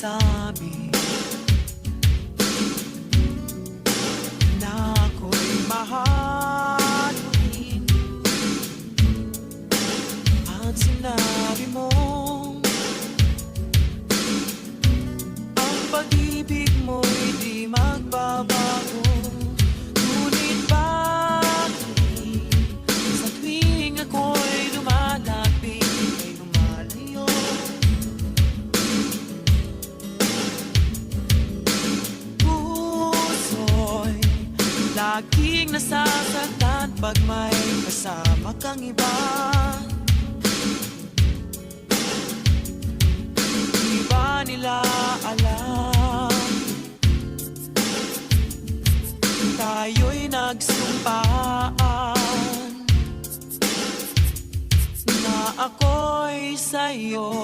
nagsabi Na ako'y mahal mo rin At sinabi mo Ang pag-ibig mo'y di magbabago laging nasasaktan Pag may kasama kang iba. Di ba nila alam? Tayo'y nagsumpaan Na ako'y sa'yo